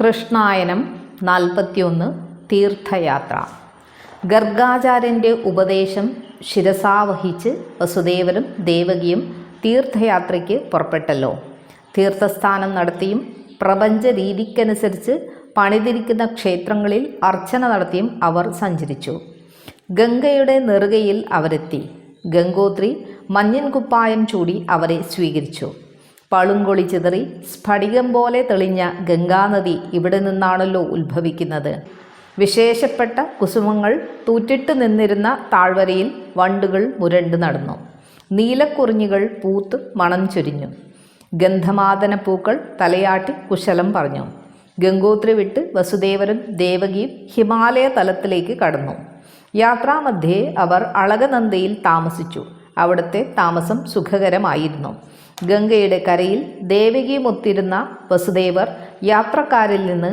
കൃഷ്ണായനം നാൽപ്പത്തിയൊന്ന് തീർത്ഥയാത്ര. ഗർഗാചാര്യന്റെ ഉപദേശം ശിരസാവഹിച്ച് വസുദേവനും ദേവകിയും തീർത്ഥയാത്രയ്ക്ക് പുറപ്പെട്ടല്ലോ. തീർത്ഥസ്ഥാനം നടത്തിയും പ്രപഞ്ച രീതിക്കനുസരിച്ച് പണിതിരിക്കുന്ന ക്ഷേത്രങ്ങളിൽ അർച്ചന നടത്തിയും അവർ സഞ്ചരിച്ചു. ഗംഗയുടെ നെറുകയിൽ അവരെത്തി. ഗംഗോത്രി മഞ്ഞൻ കുപ്പായം ചൂടി അവരെ സ്വീകരിച്ചു. പളുങ്കൊളി ചിതറി സ്ഫടികം പോലെ തെളിഞ്ഞ ഗംഗാനദി ഇവിടെ നിന്നാണല്ലോ ഉത്ഭവിക്കുന്നത്. വിശേഷപ്പെട്ട കുസുമങ്ങൾ തൂറ്റിട്ട് നിന്നിരുന്ന താഴ്വരയിൽ വണ്ടുകൾ മുരണ്ട് നടന്നു. നീലക്കുറിഞ്ഞികൾ പൂത്ത് മണം ചൊരിഞ്ഞു. ഗന്ധമാദന പൂക്കൾ തലയാട്ടി കുശലം പറഞ്ഞു. ഗംഗോത്രി വിട്ട് വസുദേവരും ദേവകിയും ഹിമാലയ തലത്തിലേക്ക് കടന്നു. യാത്രാമധ്യേ അവർ അളകനന്ദയിൽ താമസിച്ചു. അവിടുത്തെ താമസം സുഖകരമായിരുന്നു. ഗംഗയുടെ കരയിൽ ദേവകിയുമൊത്തിരുന്ന വസുദേവർ യാത്രക്കാരിൽ നിന്ന്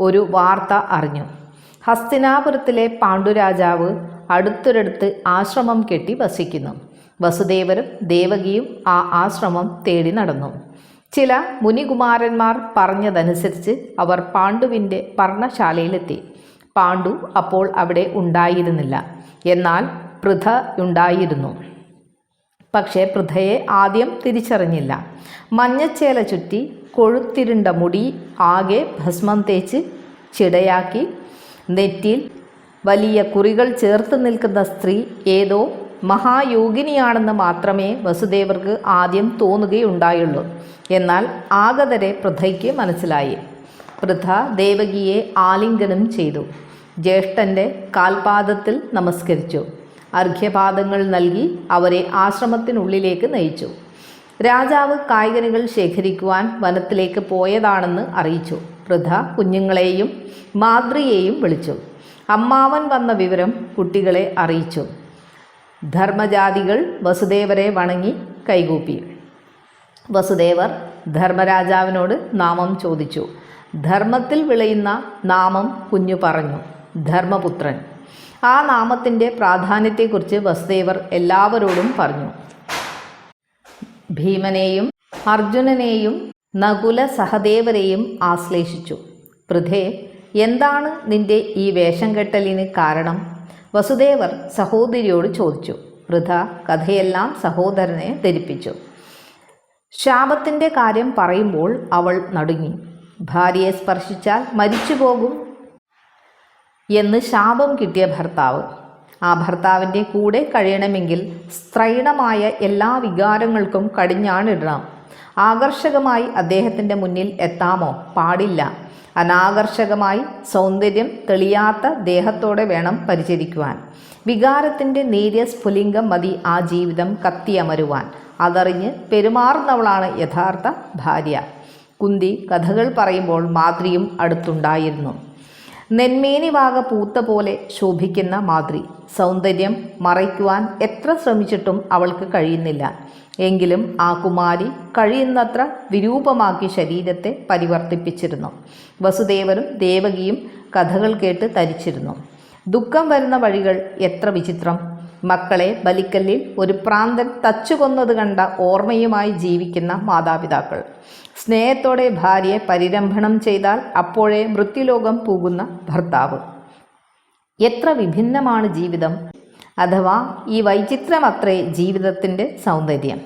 ഒരു വാർത്ത അറിഞ്ഞു. ഹസ്തിനാപുരത്തിലെ പാണ്ഡുരാജാവ് അടുത്തൊരിടത്ത് ആശ്രമം കെട്ടി വസിക്കുന്നു. വസുദേവരും ദേവകിയും ആ ആശ്രമം തേടി നടന്നു. ചില മുനികുമാരന്മാർ പറഞ്ഞതനുസരിച്ച് അവർ പാണ്ഡുവിന്റെ പർണശാലയിലെത്തി പാണ്ഡു അപ്പോൾ അവിടെ ഉണ്ടായിരുന്നില്ല. എന്നാൽ പൃഥ ഉണ്ടായിരുന്നു. പക്ഷേ പൃഥയെ ആദ്യം തിരിച്ചറിഞ്ഞില്ല. മഞ്ഞച്ചേല ചുറ്റി കൊഴുത്തിരുണ്ട മുടി ആകെ ഭസ്മം തേച്ച് ചിടയാക്കി. നെറ്റിയിൽ വലിയ കുറികൾ ചേർത്ത് നിൽക്കുന്ന സ്ത്രീ ഏതോ മഹായോഗിനിയാണെന്ന് മാത്രമേ വസുദേവർക്ക് ആദ്യം തോന്നുകയുണ്ടായുള്ളൂ. എന്നാൽ ആഗതരെ പൃഥയ്ക്ക് മനസ്സിലായി. പൃഥ ദേവകിയെ ആലിംഗനം ചെയ്തു. ജ്യേഷ്ഠന്റെ കാൽപാദത്തിൽ നമസ്കരിച്ചു. അർഘ്യപാദങ്ങൾ നൽകി അവരെ ആശ്രമത്തിനുള്ളിലേക്ക് നയിച്ചു. രാജാവ് കായികനികൾ ശേഖരിക്കുവാൻ വനത്തിലേക്ക് പോയതാണെന്ന് അറിയിച്ചു. വൃഥ കുഞ്ഞുങ്ങളെയും മാതൃയെയും വിളിച്ചു. അമ്മാവൻ വന്ന വിവരം കുട്ടികളെ അറിയിച്ചു. ധർമ്മജാതികൾ വസുദേവരെ വണങ്ങി കൈകൂപ്പി. വസുദേവർ ധർമ്മരാജാവിനോട് നാമം ചോദിച്ചു. ധർമ്മത്തിൽ വിളയുന്ന നാമം കുഞ്ഞു പറഞ്ഞു. ധർമ്മപുത്രൻ. ആ നാമത്തിന്റെ പ്രാധാന്യത്തെക്കുറിച്ച് വസുദേവർ എല്ലാവരോടും പറഞ്ഞു. ഭീമനെയും അർജുനനെയും നകുല സഹദേവരെയും ആശ്ലേഷിച്ചു. പൃഥേ എന്താണ് നിന്റെ ഈ വേഷം കെട്ടലിന് കാരണം? വസുദേവർ സഹോദരിയോട് ചോദിച്ചു. വൃഥ കഥയെല്ലാം സഹോദരനെ ധരിപ്പിച്ചു. ശാപത്തിന്റെ കാര്യം പറയുമ്പോൾ അവൾ നടുങ്ങി. ഭാര്യയെ സ്പർശിച്ചാൽ മരിച്ചു പോകും എന്ന് ശാപം കിട്ടിയ ഭർത്താവ്. ആ ഭർത്താവിന്റെ കൂടെ കഴിയണമെങ്കിൽ സ്ത്രൈണമായ എല്ലാ വികാരങ്ങൾക്കും കടിഞ്ഞാണിടണം ആകർഷകമായി അദ്ദേഹത്തിന്റെ മുന്നിൽ എത്താമോ? പാടില്ല. അനാകർഷകമായി സൗന്ദര്യം തെളിയാത്ത ദേഹത്തോടെ വേണം പരിചരിക്കുവാൻ. വികാരത്തിന്റെ നേരിയ സ്ഫുലിംഗം മതി ആ ജീവിതം കത്തിയമരുവാൻ. അതറിഞ്ഞ് പെരുമാറുന്നവളാണ് യഥാർത്ഥ ഭാര്യ. കുന്തി കഥകൾ പറയുമ്പോൾ മാതൃയും അടുത്തുണ്ടായിരുന്നു. നെന്മേനി പൂത്ത പോലെ ശോഭിക്കുന്ന മാതൃ സൗന്ദര്യം മറയ്ക്കുവാൻ എത്ര ശ്രമിച്ചിട്ടും അവൾക്ക് കഴിയുന്നില്ല. എങ്കിലും ആ കുമാരി കഴിയുന്നത്ര വിരൂപമാക്കി ശരീരത്തെ പരിവർത്തിപ്പിച്ചിരുന്നു. വസുദേവനും ദേവകിയും കഥകൾ കേട്ട് തരിച്ചിരുന്നു. ദുഃഖം വരുന്ന വഴികൾ എത്ര വിചിത്രം. മക്കളെ ബലിക്കല്ലിൽ ഒരു പ്രാന്തൻ തച്ചുകൊന്നത് കണ്ട ഓർമ്മയുമായി ജീവിക്കുന്ന മാതാപിതാക്കൾ. സ്നേഹത്തോടെ ഭാര്യയെ പരിരംഭണം ചെയ്താൽ അപ്പോഴേ മൃത്യുലോകം പോകുന്ന ഭർത്താവ്. എത്ര വിഭിന്നമാണ് ജീവിതം. അഥവാ ഈ വൈചിത്രമത്രേ ജീവിതത്തിന്റെ സൗന്ദര്യം.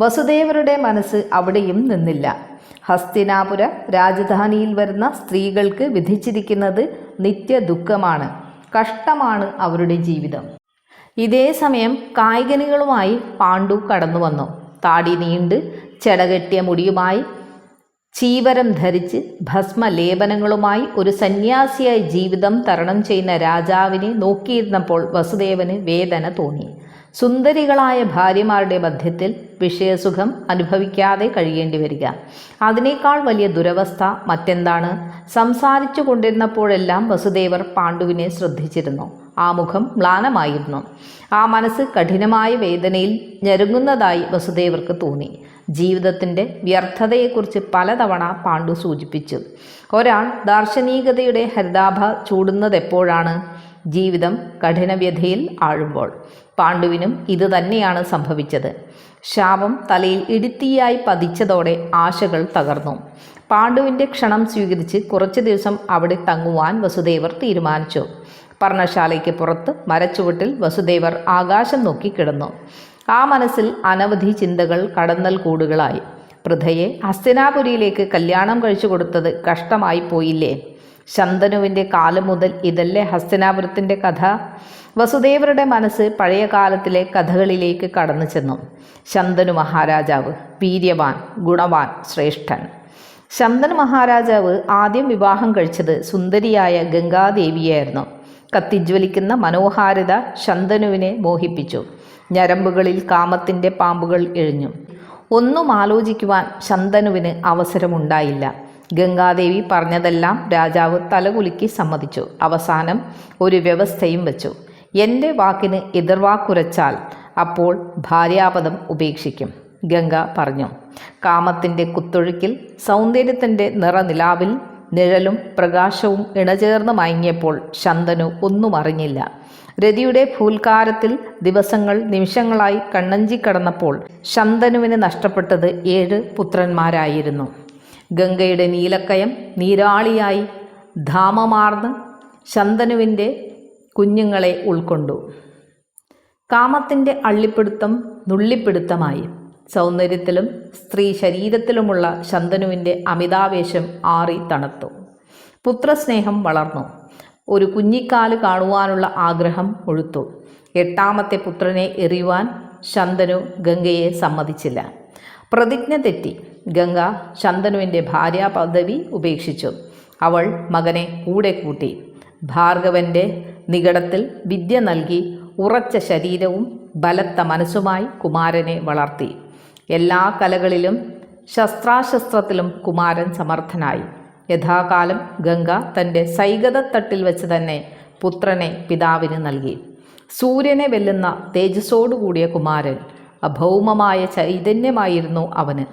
വസുദേവരുടെ മനസ്സ് അവിടെയും നിന്നില്ല. ഹസ്തിനാപുര രാജധാനിയിൽ വരുന്ന സ്ത്രീകൾക്ക് വിധിച്ചിരിക്കുന്നത് നിത്യ ദുഃഖമാണ് കഷ്ടമാണ് അവരുടെ ജീവിതം. ഇതേ സമയം കായികനികളുമായി പാണ്ഡു കടന്നു വന്നു താടി നീണ്ട് ചെടകെട്ടിയ മുടിയുമായി ചീവരം ധരിച്ച് ഭസ്മലേപനങ്ങളുമായി ഒരു സന്യാസിയായി ജീവിതം തരണം ചെയ്യുന്ന രാജാവിനെ നോക്കിയിരുന്നപ്പോൾ വസുദേവന് വേദന തോന്നി. സുന്ദരികളായ ഭാര്യമാരുടെ മധ്യത്തിൽ വിഷയസുഖം അനുഭവിക്കാതെ കഴിയേണ്ടി വരിക. അതിനേക്കാൾ വലിയ ദുരവസ്ഥ മറ്റെന്താണ്? സംസാരിച്ചു കൊണ്ടിരുന്നപ്പോഴെല്ലാം വസുദേവർ പാണ്ഡുവിനെ ശ്രദ്ധിച്ചിരുന്നു. ആ മുഖം മ്ലാനമായിരുന്നു. ആ മനസ്സ് കഠിനമായ വേദനയിൽ ഞെരുങ്ങുന്നതായി വസുദേവർക്ക് തോന്നി. ജീവിതത്തിന്റെ വ്യർത്ഥതയെക്കുറിച്ച് പലതവണ പാണ്ഡു സൂചിപ്പിച്ചു. ഒരാൾ ദാർശനികതയുടെ ഹരിതാഭ ചൂടുന്നതെപ്പോഴാണ്? ജീവിതം കഠിനവ്യഥയിൽ ആഴുമ്പോൾ. പാണ്ഡുവിനും ഇത് തന്നെയാണ് സംഭവിച്ചത്. ശാപം തലയിൽ ഇടുത്തിയായി പതിച്ചതോടെ ആശകൾ തകർന്നു. പാണ്ഡുവിന്റെ ക്ഷണം സ്വീകരിച്ച് കുറച്ച് ദിവസം അവിടെ തങ്ങുവാൻ വസുദേവർ തീരുമാനിച്ചു. പർണശാലയ്ക്ക് പുറത്ത് മരച്ചുവട്ടിൽ വസുദേവർ ആകാശം നോക്കി കിടന്നു. ആ മനസ്സിൽ അനവധി ചിന്തകൾ കടന്നൽ കൂടുകളായി. പൃഥയെ ഹസ്തിനാപുരിയിലേക്ക് കല്യാണം കഴിച്ചു കൊടുത്തത് കഷ്ടമായി പോയില്ലേ? ശന്തനുവിന്റെ കാലം മുതൽ ഇതല്ലേ ഹസ്തിനാപുരത്തിന്റെ കഥ? വസുദേവരുടെ മനസ്സ് പഴയ കാലത്തിലെ കഥകളിലേക്ക് കടന്നു ചെന്നു. ശന്തനു മഹാരാജാവ് വീര്യവാൻ ഗുണവാൻ ശ്രേഷ്ഠൻ. ശന്തനു മഹാരാജാവ് ആദ്യം വിവാഹം കഴിച്ചത് സുന്ദരിയായ ഗംഗാദേവിയായിരുന്നു. കത്തിജ്വലിക്കുന്ന മനോഹാരിത ശന്തനുവിനെ മോഹിപ്പിച്ചു. ഞരമ്പുകളിൽ കാമത്തിന്റെ പാമ്പുകൾ എഴിഞ്ഞു. ഒന്നും ആലോചിക്കുവാൻ ശന്തനുവിന് അവസരമുണ്ടായില്ല. ഗംഗാദേവി പറഞ്ഞതെല്ലാം രാജാവ് തലകുലുക്കി സമ്മതിച്ചു. അവസാനം ഒരു വ്യവസ്ഥയും വെച്ചു. എന്റെ വാക്കിന് എതിർവാക്കുരച്ചാൽ അപ്പോൾ ഭാര്യാപദം ഉപേക്ഷിക്കും ഗംഗ പറഞ്ഞു. കാമത്തിന്റെ കുത്തൊഴുക്കിൽ സൗന്ദര്യത്തിന്റെ നിറനിലാവിൽ നിഴലും പ്രകാശവും ഇണചേർന്ന് മയങ്ങിയപ്പോൾ ശന്തനു ഒന്നും അറിഞ്ഞില്ല. രതിയുടെ ഭൂൽക്കാരത്തിൽ ദിവസങ്ങൾ നിമിഷങ്ങളായി കണ്ണഞ്ചി കടന്നപ്പോൾ ശന്തനുവിന് നഷ്ടപ്പെട്ടത് ഏഴ് പുത്രന്മാരായിരുന്നു. ഗംഗയുടെ നീലക്കയം നീരാളിയായി ധാമമാർന്ന് ശന്തനുവിന്റെ കുഞ്ഞുങ്ങളെ ഉൾക്കൊണ്ടു. കാമത്തിന്റെ അള്ളിപ്പിടുത്തം നുള്ളിപ്പിടുത്തമായി. സൗന്ദര്യത്തിലും സ്ത്രീ ശരീരത്തിലുമുള്ള ശന്തനുവിന്റെ അമിതാവേശം ആറി തണുത്തു. പുത്രസ്നേഹം വളർന്നു. ഒരു കുഞ്ഞിക്കാൽ കാണുവാനുള്ള ആഗ്രഹം ഒഴുത്തു എട്ടാമത്തെ പുത്രനെ എറിയുവാൻ ശന്തനു ഗംഗയെ സമ്മതിച്ചില്ല. പ്രതിജ്ഞ തെറ്റി. ഗംഗ ശന്തനുവിന്റെ ഭാര്യാ പദവി ഉപേക്ഷിച്ചു. അവൾ മകനെ കൂടെ കൂട്ടി. ഭാർഗവന്റെ നികടത്തിൽ വിദ്യ നൽകി ഉറച്ച ശരീരവും ബലത്ത മനസ്സുമായി കുമാരനെ വളർത്തി. എല്ലാ കലകളിലും ശസ്ത്രാശസ്ത്രത്തിലും കുമാരൻ സമർത്ഥനായി. യഥാകാലം ഗംഗ തന്റെ സൈഗതത്തട്ടിൽ വെച്ച് തന്നെ പുത്രനെ പിതാവിന് നൽകി. സൂര്യനെ വെല്ലുന്ന തേജസ്സോടുകൂടിയ കുമാരൻ അഭൗമമായ ചൈതന്യമായിരുന്നു അവന്.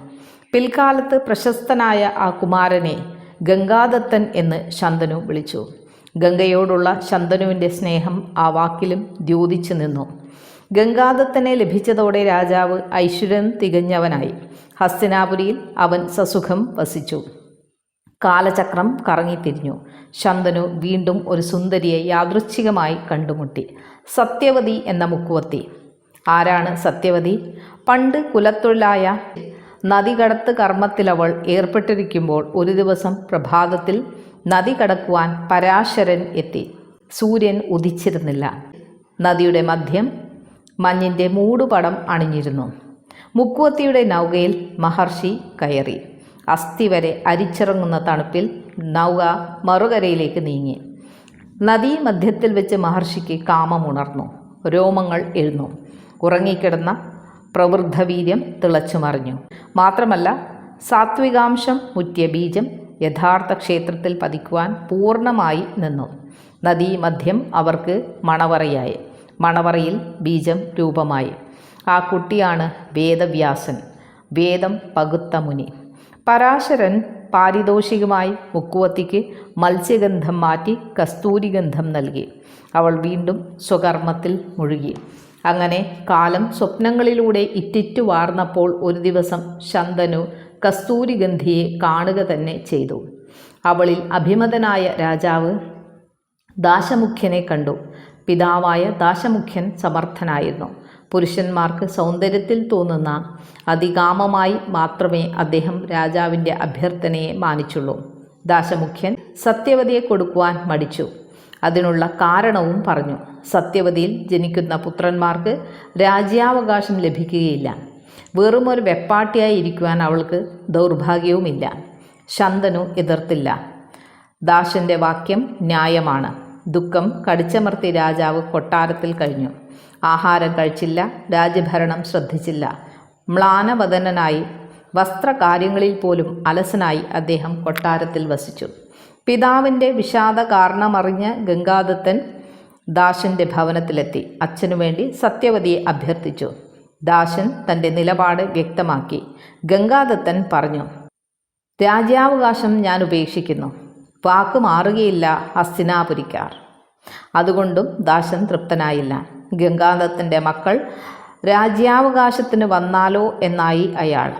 പിൽക്കാലത്ത് പ്രശസ്തനായ ആ കുമാരനെ ഗംഗാദത്തൻ എന്ന് ശന്തനു വിളിച്ചു. ഗംഗയോടുള്ള ശന്തനുവിന്റെ സ്നേഹം ആ വാക്കിലും ദ്യോതിച്ചു നിന്നു. ഗംഗാദത്തനെ ലഭിച്ചതോടെ രാജാവ് ഐശ്വര്യൻ തികഞ്ഞവനായി. ഹസ്തിനാപുരിയിൽ അവൻ സസുഖം വസിച്ചു. കാലചക്രം കറങ്ങിത്തിരിഞ്ഞു. ശന്തനു വീണ്ടും ഒരു സുന്ദരിയെ യാദൃച്ഛികമായി കണ്ടുമുട്ടി. സത്യവതി എന്ന മുക്കുവത്തി ആരാണ് സത്യവതി? പണ്ട് കുലത്തൊഴിലായ നദികടത്ത് കർമ്മത്തിലവൾ ഏർപ്പെട്ടിരിക്കുമ്പോൾ ഒരു ദിവസം പ്രഭാതത്തിൽ നദി കടക്കുവാൻ പരാശരൻ എത്തി. സൂര്യൻ ഉദിച്ചിരുന്നില്ല. നദിയുടെ മധ്യം മഞ്ഞിന്റെ മൂടുപടം അണിഞ്ഞിരുന്നു. മുക്കുവത്തിയുടെ നൗകയിൽ മഹർഷി കയറി. അസ്ഥി വരെ അരിച്ചിറങ്ങുന്ന തണുപ്പിൽ നൗക മറുകരയിലേക്ക് നീങ്ങി. നദീ മധ്യത്തിൽ വെച്ച് മഹർഷിക്ക് കാമമുണർന്നു രോമങ്ങൾ എഴുന്നു. ഉറങ്ങിക്കിടന്ന പ്രവൃദ്ധവീര്യം തിളച്ചു മറിഞ്ഞു മാത്രമല്ല സാത്വികാംശം മുറ്റിയ ബീജം യഥാർത്ഥ ക്ഷേത്രത്തിൽ പതിക്കുവാൻ പൂർണമായി നിന്നു. നദീമധ്യം അവർക്ക് മണവറയായി. മണവറയിൽ ബീജം രൂപമായി. ആ കുട്ടിയാണ് വേദവ്യാസൻ. വേദം പകുത്ത മുനി പരാശരൻ പാരിതോഷികമായി മുക്കുവത്തിക്ക് മത്സ്യഗന്ധം മാറ്റി കസ്തൂരിഗന്ധം നൽകി. അവൾ വീണ്ടും സ്വകർമ്മത്തിൽ മുഴുകി. അങ്ങനെ കാലം സ്വപ്നങ്ങളിലൂടെ ഇറ്റിറ്റു വാർന്നപ്പോൾ ഒരു ദിവസം ശന്തനു കസ്തൂരിഗന്ധിയെ കാണുക തന്നെ ചെയ്തു. അവളിൽ അഭിമതനായ രാജാവ് ദാശമുഖ്യനെ കണ്ടു. പിതാവായ ദാശമുഖ്യൻ സമർത്ഥനായിരുന്നു. പുരുഷന്മാർക്ക് സൗന്ദര്യത്തിൽ തോന്നുന്ന അതികാമമായി മാത്രമേ അദ്ദേഹം രാജാവിന്റെ അഭ്യർത്ഥനയെ മാനിച്ചുള്ളൂ. ദാശമുഖ്യൻ സത്യവതിയെ കൊടുക്കുവാൻ മടിച്ചു. അതിനുള്ള കാരണവും പറഞ്ഞു. സത്യവതിയിൽ ജനിക്കുന്ന പുത്രന്മാർക്ക് രാജ്യാവകാശം ലഭിക്കുകയില്ല. വെറും ഒരു വെപ്പാട്ടിയായി ഇരിക്കുവാൻ അവൾക്ക് ദൗർഭാഗ്യവുമില്ല. ശന്തനു എതിർത്തില്ല. ദാശന്റെ വാക്യം ന്യായമാണ്. ദുഃഖം കടിച്ചമർത്തി രാജാവ് കൊട്ടാരത്തിൽ കഴിഞ്ഞു. ആഹാരം കഴിച്ചില്ല രാജ്യഭരണം ശ്രദ്ധിച്ചില്ല. മ്ലാനവദനനായി വസ്ത്രകാര്യങ്ങളിൽ പോലും അലസനായി അദ്ദേഹം കൊട്ടാരത്തിൽ വസിച്ചു. പിതാവിന്റെ വിഷാദ കാരണമറിഞ്ഞ് ഗംഗാദത്തൻ ദാശന്റെ ഭവനത്തിലെത്തി. അച്ഛനു വേണ്ടി സത്യവതിയെ അഭ്യർത്ഥിച്ചു. ദാശൻ തന്റെ നിലപാട് വ്യക്തമാക്കി. ഗംഗാദത്തൻ പറഞ്ഞു രാജ്യാവകാശം ഞാൻ ഉപേക്ഷിക്കുന്നു. വാക്ക് മാറുകയില്ല ഹസ്തിനാപുരിക്കാർ അതുകൊണ്ടും ദാശൻ തൃപ്തനായില്ല. ഗംഗാദത്തന്റെ മക്കൾ രാജ്യാവകാശത്തിന് വന്നാലോ എന്നായി അയാൾ.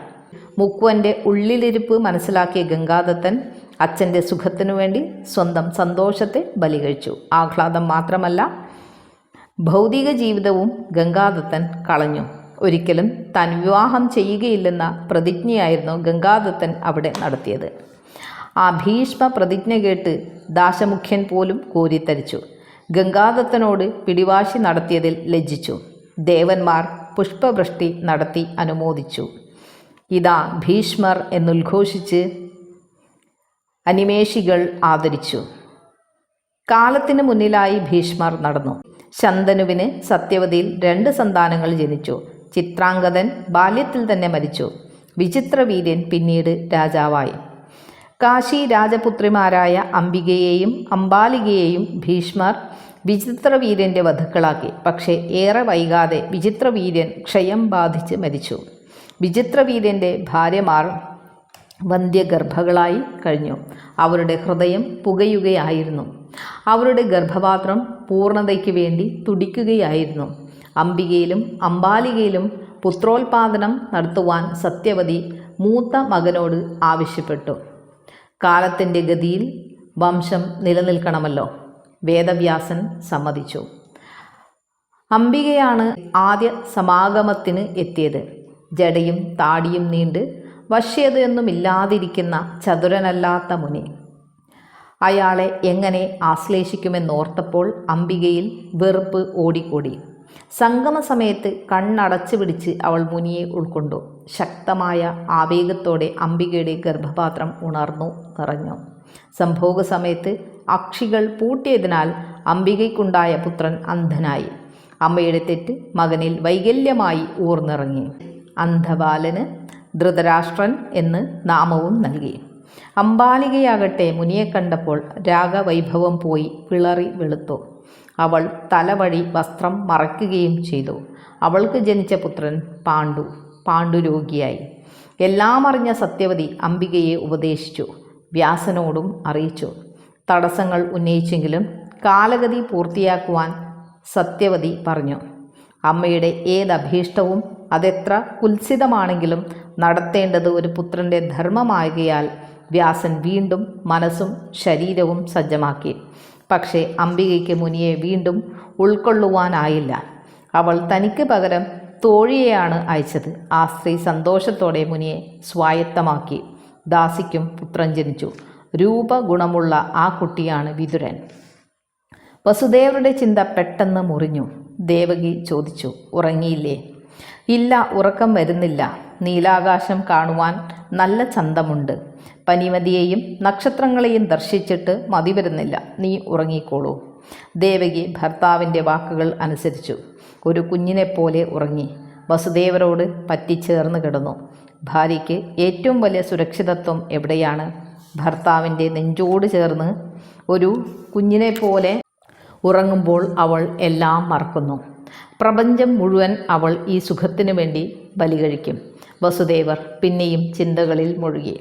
മുക്കുവന്റെ ഉള്ളിലിരിപ്പ് മനസ്സിലാക്കിയ ഗംഗാദത്തൻ അച്ഛന്റെ സുഖത്തിനു വേണ്ടി സ്വന്തം സന്തോഷത്തെ ബലി കഴിച്ചു ആഹ്ലാദം മാത്രമല്ല ഭൗതിക ജീവിതവും ഗംഗാദത്തൻ കളഞ്ഞു. ഒരിക്കലും താൻ വിവാഹം ചെയ്യുകയില്ലെന്ന പ്രതിജ്ഞയായിരുന്നു ഗംഗാദത്തൻ അവിടെ നടത്തിയത്. ആ ഭീഷ്മ പ്രതിജ്ഞ കേട്ട് ദാശമുഖ്യൻ പോലും കോരിത്തരിച്ചു. ഗംഗാദത്തനോട് പിടിവാശി നടത്തിയതിൽ ലജ്ജിച്ചു. ദേവന്മാർ പുഷ്പവൃഷ്ടി നടത്തി അനുമോദിച്ചു. ഇതാ ഭീഷ്മർ എന്നുദ്ഘോഷിച്ച് അനിമേഷികൾ ആദരിച്ചു. കാലത്തിന് മുന്നിലായി ഭീഷ്മർ നടന്നു. ശന്തനുവിന് സത്യവതിയിൽ രണ്ട് സന്താനങ്ങൾ ജനിച്ചു. ചിത്രാംഗതൻ ബാല്യത്തിൽ തന്നെ മരിച്ചു. വിചിത്രവീര്യൻ പിന്നീട് രാജാവായി. കാശി രാജപുത്രിമാരായ അംബികയെയും അംബാലികയെയും ഭീഷ്മർ വിചിത്രവീര്യന്റെ വധുക്കളാക്കി. പക്ഷേ ഏറെ വൈകാതെ വിചിത്രവീര്യൻ ക്ഷയം ബാധിച്ച് മരിച്ചു. വിചിത്രവീര്യന്റെ ഭാര്യമാർ വന്ധ്യഗർഭകളായി കഴിഞ്ഞു. അവരുടെ ഹൃദയം പുകയുകയായിരുന്നു. അവരുടെ ഗർഭപാത്രം പൂർണതയ്ക്ക് വേണ്ടി തുടിക്കുകയായിരുന്നു. അംബികയിലും അംബാലികയിലും പുത്രോൽപാദനം നടത്തുവാൻ സത്യവതി മൂത്ത മകനോട് ആവശ്യപ്പെട്ടു. കാലത്തിന്റെ ഗതിയിൽ വംശം നിലനിൽക്കണമല്ലോ. വേദവ്യാസൻ സമ്മതിച്ചു. അംബികയാണ് ആദ്യ സമാഗമത്തിന് എത്തിയത്. ജടയും താടിയും നീണ്ട് വശ്യതയൊന്നുമില്ലാതിരിക്കുന്ന ചതുരനല്ലാത്ത മുനി. അയാളെ എങ്ങനെ ആശ്ലേഷിക്കുമെന്നോർത്തപ്പോൾ അംബികയിൽ വെറുപ്പ് ഓടിക്കൂടി. സംഗമ സമയത്ത് കണ്ണടച്ചു പിടിച്ച് അവൾ മുനിയെ ഉൾക്കൊണ്ടു. ശക്തമായ ആവേഗത്തോടെ അംബികയുടെ ഗർഭപാത്രം ഉണർന്നു നിറഞ്ഞു. സംഭോഗ സമയത്ത് അക്ഷികൾ പൂട്ടിയതിനാൽ അംബികയ്ക്കുണ്ടായ പുത്രൻ അന്ധനായി. അമ്മയുടെ തെറ്റ് മകനിൽ വൈകല്യമായി ഊർന്നിറങ്ങി. അന്ധബാലന് ധൃതരാഷ്ട്രൻ എന്ന് നാമവും നൽകി. അംബാലികയാകട്ടെ മുനിയെ കണ്ടപ്പോൾ രാഗവൈഭവം പോയി വിളറി വെളുത്തു. അവൾ തലവഴി വസ്ത്രം മറയ്ക്കുകയും ചെയ്തു. അവൾക്ക് ജനിച്ച പുത്രൻ പാണ്ഡു. പാണ്ഡുരോഗിയായി. എല്ലാം അറിഞ്ഞ സത്യവതി അംബികയെ ഉപദേശിച്ചു. വ്യാസനോടും അറിയിച്ചു. തടസ്സങ്ങൾ ഉന്നയിച്ചെങ്കിലും കാലഗതി പൂർത്തിയാക്കുവാൻ സത്യവതി പറഞ്ഞു. അമ്മയുടെ ഏതഭീഷ്ടവും അതെത്ര കുത്സിതമാണെങ്കിലും നടത്തേണ്ടത് ഒരു പുത്രന്റെ ധർമ്മമാകിയാൽ വ്യാസൻ വീണ്ടും മനസ്സും ശരീരവും സജ്ജമാക്കി. പക്ഷേ അംബികയ്ക്ക് മുനിയെ വീണ്ടും ഉൾക്കൊള്ളുവാനായില്ല. അവൾ തനിക്ക് പകരം തോഴിയെയാണ് അയച്ചത്. ആ സ്ത്രീ സന്തോഷത്തോടെ മുനിയെ സ്വായത്തമാക്കി. ദാസിക്കും പുത്രൻ ജനിച്ചു. രൂപഗുണമുള്ള ആ കുട്ടിയാണ് വിതുരൻ. വസുദേവരുടെ ചിന്ത പെട്ടെന്ന് മുറിഞ്ഞു. ദേവകി ചോദിച്ചു ഉറങ്ങിയില്ലേ? ഇല്ല ഉറക്കം വരുന്നില്ല. നീലാകാശം കാണുവാൻ നല്ല ചന്തമുണ്ട്. പനിമതിയെയും നക്ഷത്രങ്ങളെയും ദർശിച്ചിട്ട് മതി വരുന്നില്ല. നീ ഉറങ്ങിക്കോളൂ. ദേവകി ഭർത്താവിന്റെ വാക്കുകൾ അനുസരിച്ചു. ഒരു കുഞ്ഞിനെപ്പോലെ ഉറങ്ങി. വസുദേവരോട് പറ്റിച്ചേർന്ന് കിടന്നു. ഭാര്യയ്ക്ക് ഏറ്റവും വലിയ സുരക്ഷിതത്വം എവിടെയാണ്? ഭർത്താവിന്റെ നെഞ്ചോട് ചേർന്ന് ഒരു കുഞ്ഞിനെപ്പോലെ ഉറങ്ങുമ്പോൾ അവൾ എല്ലാം മറക്കുന്നു. പ്രപഞ്ചം മുഴുവൻ അവൾ ഈ സുഖത്തിനു വേണ്ടി ബലികഴിക്കും വസുദേവർ പിന്നെയും ചിന്തകളിൽ മുഴുകി.